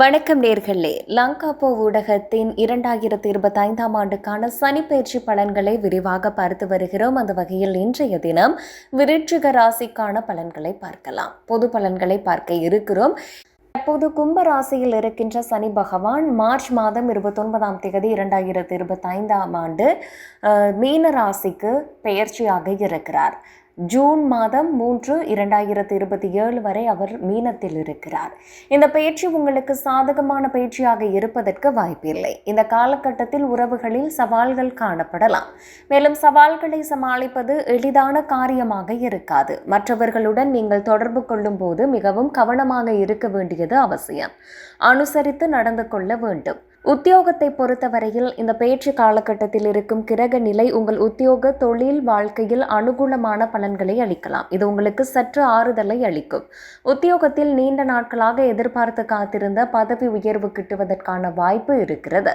வணக்கம் நேர்களே. லங்காபோ ஊடகத்தின் இரண்டாயிரத்தி இருபத்தி ஐந்தாம் ஆண்டுக்கான சனிப்பெயர்ச்சி பலன்களை விரிவாக பார்த்து வருகிறோம். அந்த வகையில் இன்றைய தினம் விருட்சிக ராசிக்கான பலன்களை பார்க்கலாம். பொது பலன்களை பார்க்க இருக்கிறோம். தற்போது கும்ப ராசியில் இருக்கின்ற சனி பகவான் மார்ச் மாதம் இருபத்தொன்பதாம் தேதி இரண்டாயிரத்தி இருபத்தி ஐந்தாம் ஆண்டு மீன ராசிக்கு பெயர்ச்சியாக இருக்கிறார். ஜூன் மாதம் மூன்று இரண்டாயிரத்தி இருபத்தி ஏழு வரை அவர் மீனத்தில் இருக்கிறார். இந்த பயிற்சி உங்களுக்கு சாதகமான பயிற்சியாக இருப்பதற்கு வாய்ப்பில்லை. இந்த காலகட்டத்தில் உறவுகளில் சவால்கள் காணப்படலாம். மேலும் சவால்களை சமாளிப்பது எளிதான காரியமாக இருக்காது. மற்றவர்களுடன் நீங்கள் தொடர்பு கொள்ளும் போது மிகவும் கவனமாக இருக்க வேண்டியது அவசியம். அனுசரித்து நடந்து கொள்ள வேண்டும். உத்தியோகத்தை பொறுத்தவரையில் இந்த பேச்சு காலகட்டத்தில் இருக்கும் கிரக நிலை உங்கள் உத்தியோக தொழில் வாழ்க்கையில் அனுகூலமான பலன்களை அளிக்கலாம். இது உங்களுக்கு சற்று ஆறுதலை அளிக்கும். உத்தியோகத்தில் நீண்ட நாட்களாக எதிர்பார்த்து காத்திருந்த பதவி உயர்வு கிட்டுவதற்கான வாய்ப்பு இருக்கிறது.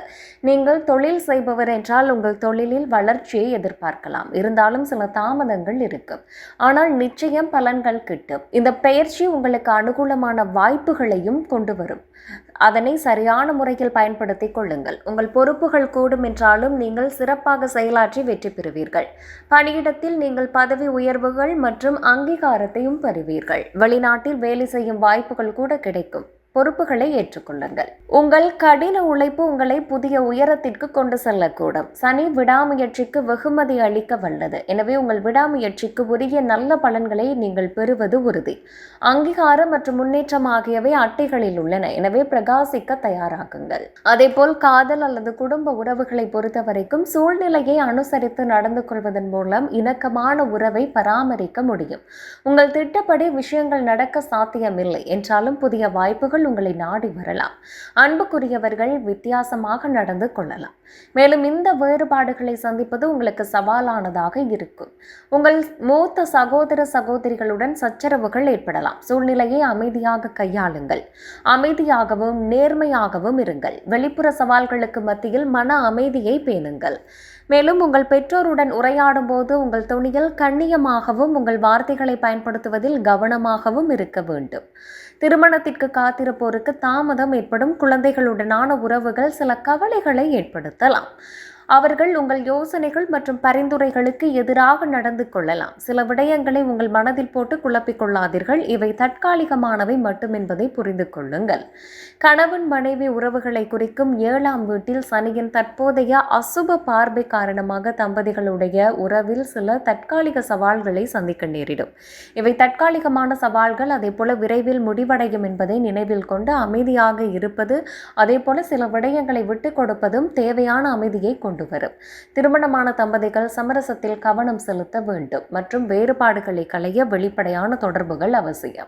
நீங்கள் தொழில் செய்பவர் என்றால் உங்கள் தொழிலில் வளர்ச்சியை எதிர்பார்க்கலாம். இருந்தாலும் சில தாமதங்கள் இருக்கும். ஆனால் நிச்சயம் பலன்கள் கிட்டும். இந்த பயிற்சி உங்களுக்கு அனுகூலமான வாய்ப்புகளையும் கொண்டு வரும். அதனை சரியான முறையில் பயன்படுத்த பயன்படுத்திக் கொள்ளுங்கள். உங்கள் பொறுப்புகள் கூடும் என்றாலும் நீங்கள் சிறப்பாக செயலாற்றி வெற்றி பெறுவீர்கள். பணியிடத்தில் நீங்கள் பதவி உயர்வுகள் மற்றும் அங்கீகாரத்தையும் பெறுவீர்கள். வெளிநாட்டில் வேலை செய்யும் வாய்ப்புகள் கூட கிடைக்கும். பொறுப்புகளை ஏற்றுக்கொள்ளுங்கள். உங்கள் கடின உழைப்பு உங்களை புதிய உயரத்திற்கு கொண்டு செல்லக்கூடும். சனி விடாமுயற்சிக்கு வெகுமதி அளிக்க வல்லது. எனவே உங்கள் விடாமுயற்சிக்கு உரிய நல்ல பலன்களை நீங்கள் பெறுவது உறுதி. அங்கீகாரம் மற்றும் முன்னேற்றம் ஆகியவை அட்டைகளில் உள்ளன. எனவே பிரகாசிக்க தயாராகுங்கள். அதேபோல் காதல் அல்லது குடும்ப உறவுகளை பொறுத்தவரைக்கும் சூழ்நிலையை அனுசரித்து நடந்து கொள்வதன் மூலம் இணக்கமான உறவை பராமரிக்க முடியும். உங்கள் திட்டப்படி விஷயங்கள் நடக்க சாத்தியமில்லை. என்றாலும் புதிய வாய்ப்புகள் உங்களை நாடி வரலாம். அன்புக்குரியவர்கள் வித்தியாசமாக நடந்து கொள்ளலாம். மேலும் இந்த வேறுபாடுகளை சந்திப்பது உங்களுக்கு சவாலானதாக இருக்கும். உங்கள் மூத்த சகோதர சகோதரிகளுடன் சச்சரவுகள் ஏற்படலாம். சூழ்நிலையை அமைதியாக கையாளுங்கள். அமைதியாகவும் நேர்மையாகவும் இருங்கள். வெளிப்புற சவால்களுக்கு மத்தியில் மன அமைதியை பேணுங்கள். மேலும் உங்கள் பெற்றோருடன் உரையாடும் போது உங்கள் துணியில் கண்ணியமாகவும் உங்கள் வார்த்தைகளை பயன்படுத்துவதில் கவனமாகவும் இருக்க வேண்டும். திருமணத்திற்கு காத்திருப்போருக்கு தாமதம் ஏற்படும். குழந்தைகளுடனான உறவுகள் சில கவலைகளை ஏற்படுத்தலாம். அவர்கள் உங்கள் யோசனைகள் மற்றும் பரிந்துரைகளுக்கு எதிராக நடந்து கொள்ளலாம். சில விடயங்களை உங்கள் மனதில் போட்டு குழப்பிக் கொள்ளாதீர்கள் இவை தற்காலிகமானவை மட்டும் என்பதை புரிந்து கொள்ளுங்கள். கணவன் மனைவி உறவுகளை குறிக்கும் ஏழாம் வீட்டில் சனியின் தற்போதைய அசுப பார்வை காரணமாக தம்பதிகளுடைய உறவில் சில தற்காலிக சவால்களை சந்திக்க நேரிடும். இவை தற்காலிகமான சவால்கள். அதே போல விரைவில் முடிவடையும் என்பதை நினைவில் கொண்டு அமைதியாக இருப்பது அதே போல சில விடயங்களை விட்டு கொடுப்பதும் தேவையான அமைதியை கொண்டு வரும். திருமணமான தம்பதிகள் சமரசத்தில் கவனம் செலுத்த வேண்டும் மற்றும் வேறுபாடுகளை களைய வெளிப்படையான தொடர்புகள் அவசியம்.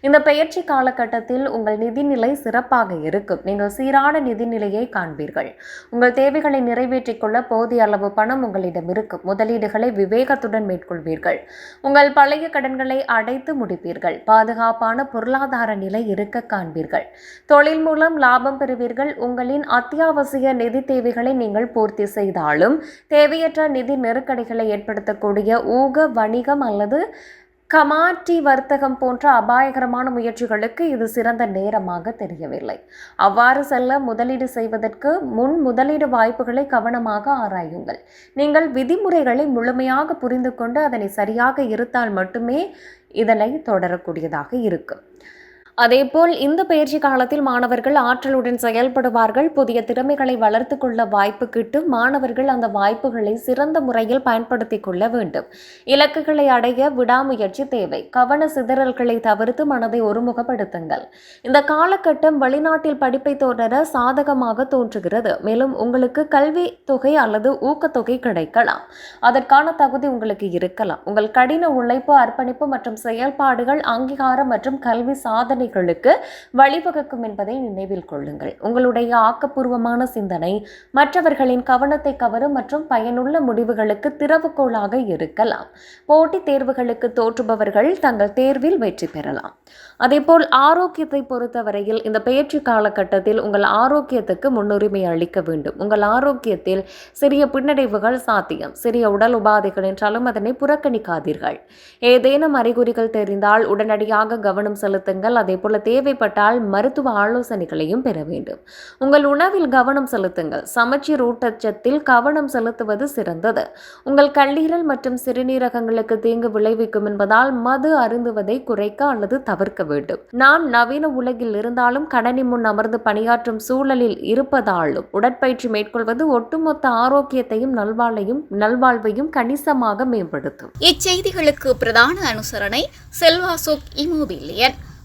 இந்த பயிற்சி காலகட்டத்தில் உங்கள் நிதிநிலை சிறப்பாக இருக்கும். நீங்கள் சீரான நிதிநிலையை காண்பீர்கள். உங்கள் தேவைகளை நிறைவேற்றிக் கொள்ள போதிய அளவு பணம் உங்களிடம் இருக்கும். முதலீடுகளை விவேகத்துடன் மேற்கொள்வீர்கள். உங்கள் பழைய கடன்களை அடைத்து முடிப்பீர்கள். பாதுகாப்பான பொருளாதார நிலை இருக்க காண்பீர்கள். தொழில் மூலம் லாபம் பெறுவீர்கள். உங்களின் அத்தியாவசிய நிதி தேவைகளை நீங்கள் பூர்த்தி செய்தாலும் தேவையற்ற நிதி நெருக்கடிகளை ஏற்படுத்தக்கூடிய ஊக வணிகம் அல்லது கமாட்டி வர்த்தகம் போன்ற அபாயகரமான முயற்சிகளுக்கு இது சிறந்த நேரமாக தெரியவில்லை. அவ்வாறு செல்ல முதலீடு செய்வதற்கு முன் முதலீடு வாய்ப்புகளை கவனமாக ஆராயுங்கள். நீங்கள் விதிமுறைகளை முழுமையாக புரிந்து கொண்டு அதனை சரியாக இருத்தால் மட்டுமே இதனை தொடரக்கூடியதாக இருக்கும். அதேபோல் இந்த பயிற்சி காலத்தில் மாணவர்கள் ஆற்றலுடன் செயல்படுவார்கள். புதிய திறமைகளை வளர்த்து கொள்ள வாய்ப்பு கிட்டும். மாணவர்கள் அந்த வாய்ப்புகளை சிறந்த முறையில் பயன்படுத்திக் கொள்ள வேண்டும். இலக்குகளை அடைய விடாமுயற்சி தேவை. கவன சிதறல்களை தவிர்த்து மனதை ஒருமுகப்படுத்துங்கள். இந்த காலகட்டம் வெளிநாட்டில் படிப்பை தொடர சாதகமாக தோன்றுகிறது. மேலும் உங்களுக்கு கல்வி தொகை அல்லது ஊக்கத்தொகை கிடைக்கலாம். அதற்கான தகுதி உங்களுக்கு இருக்கலாம். உங்கள் கடின உழைப்பு அர்ப்பணிப்பு மற்றும் செயல்பாடுகள் அங்கீகாரம் மற்றும் கல்வி சாதனை சிந்தனைகளுக்கு வழிவகுக்கும் என்பதை நினைவில் கொள்ளுங்கள். உங்களுடைய ஆக்கப்பூர்வமான சிந்தனை மற்றவர்களின் கவனத்தை கவரும் மற்றும் பயனுள்ள முடிவுகளுக்கு திறவுகோளாக இருக்கலாம். போட்டித் தேர்வுகளுக்கு தோற்றுபவர்கள் தங்கள் தேர்வில் வெற்றி பெறலாம். அதேபோல் ஆரோக்கியத்தை பொறுத்தவரையில் இந்த பயிற்சி காலகட்டத்தில் உங்கள் ஆரோக்கியத்துக்கு முன்னுரிமை அளிக்க வேண்டும். உங்கள் ஆரோக்கியத்தில் சிறிய பின்னடைவுகள் சாத்தியம். சிறிய உடல் உபாதைகள் என்றாலும் அதனை புறக்கணிக்காதீர்கள். ஏதேனும் அறிகுறிகள் தெரிந்தால் உடனடியாக கவனம் செலுத்துங்கள். அதே போல தேவைப்பட்டால் மருத்துவ ஆலோசனைகளையும் பெற வேண்டும். உங்கள் உணவில் கவனம் செலுத்துங்கள். சமச்சீர் ஊட்டச்சத்தில் கவனம் செலுத்துவது சிறந்தது. உங்கள் கல்லீரல் மற்றும் சிறுநீரகங்களுக்கு தீங்கு விளைவிக்கும் என்பதால் மது அருந்துவதை குறைக்க அல்லது தவிர்க்க வேண்டும். நாம் நவீன உலகில் இருந்தாலும் கணனி முன் அமர்ந்து பணியாற்றும் சூழலில் இருப்பதாலும் உடற்பயிற்சி மேற்கொள்வது ஒட்டுமொத்த ஆரோக்கியத்தையும் நல்வாழையும் நல்வாழ்வையும் கணிசமாக மேம்படுத்தும். இச்செய்திகளுக்கு பிரதான அனுசரணை செல்வாசோக் இமோபிலியன்.